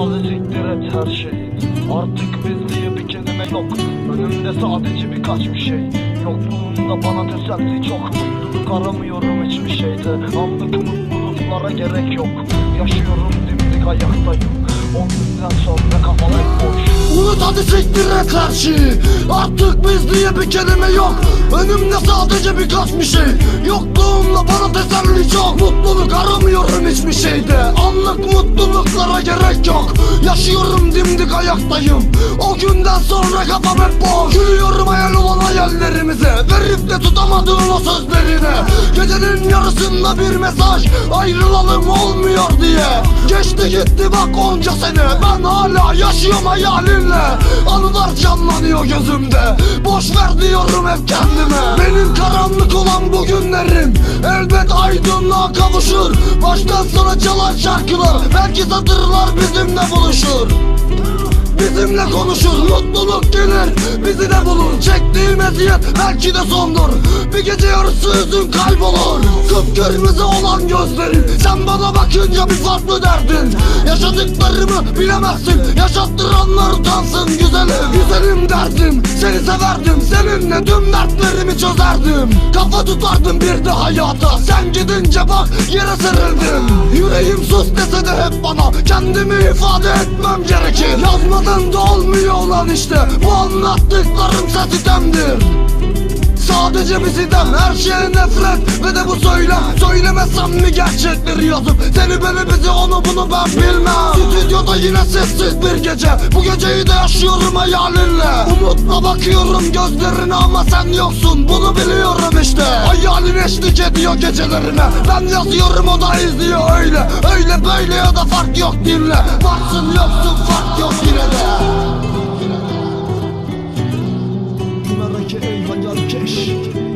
et her şeyi Artık biz diye bir kelime yok. Önümde sadece birkaç bir şey. Yokluğunda bana teselli çok. Mutluluk aramıyorum hiçbir şeyde. Anlık mutluluklara gerek yok. Yaşıyorum dimdik ayaktayım O günden sonra kafam hep boş. Unut hadi siktir et her şeyi. Artık biz diye bir kelime yok Önümde sadece birkaç bir şey. Yokluğumda bana teselli çok. Mutluluk aramıyorum hiçbir şeyde. Anlık mutluluklara gerek yok. Yaşıyorum dimdik ayaktayım. O günden sonra kafam hep boş. Gülüyorum hayal olan hayallerimize. Verip de tutamadığım o sözlerine. Gecenin yarısında bir mesaj. Ayrılalım olmuyor diye Geçti gitti bak onca sene. Ben hala yaşıyorum hayalinle Anılar canlanıyor gözümde. Boş ver diyorum hep kendime. Benim karanlık olan bu günlerim Elbet aydınlığa kavuşur. Baştan sona çalan şarkılar Belki satırlar bizimle buluşur Bizimle konuşur mutluluk gelir. Bizi de bulur Çektiğim eziyet belki de sondur. Bir gece yarısı yüzün kaybolur. Kıpkırmızı olan gözlerin Sen bana bakınca bir farklı derdin. Yaşadıklarımı bilemezsin Yaşattıranlar utansın güzelim Güzelim derdim Seni severdim Seninle tüm dertlerimi çözerdim. Kafa tutardım bir de hayata Sen gidince bak yere serildim. Yüreğim sus dese de hep bana Kendimi ifade etmem gerekir. Yazmadan da olmuyor olan işte Bu anlattıklarım sesitemdir Sadece bir sitem her şeye nefret. Ve de bu söylem Söylemesem mi gerçekleri yazıp Seni beni bizi onu bunu ben bilmem. Stüdyoda yine sessiz bir gece. Bu geceyi de yaşıyorum hayalinle. Umutla bakıyorum gözlerine ama sen yoksun. Bunu biliyorum işte. Hayalin eşlik ediyor gecelerime Ben yazıyorum o da izliyor öyle. Öyle böyle ya da fark yok dinle. Varsın yoksun fark yok yine de 这个地方叫真实。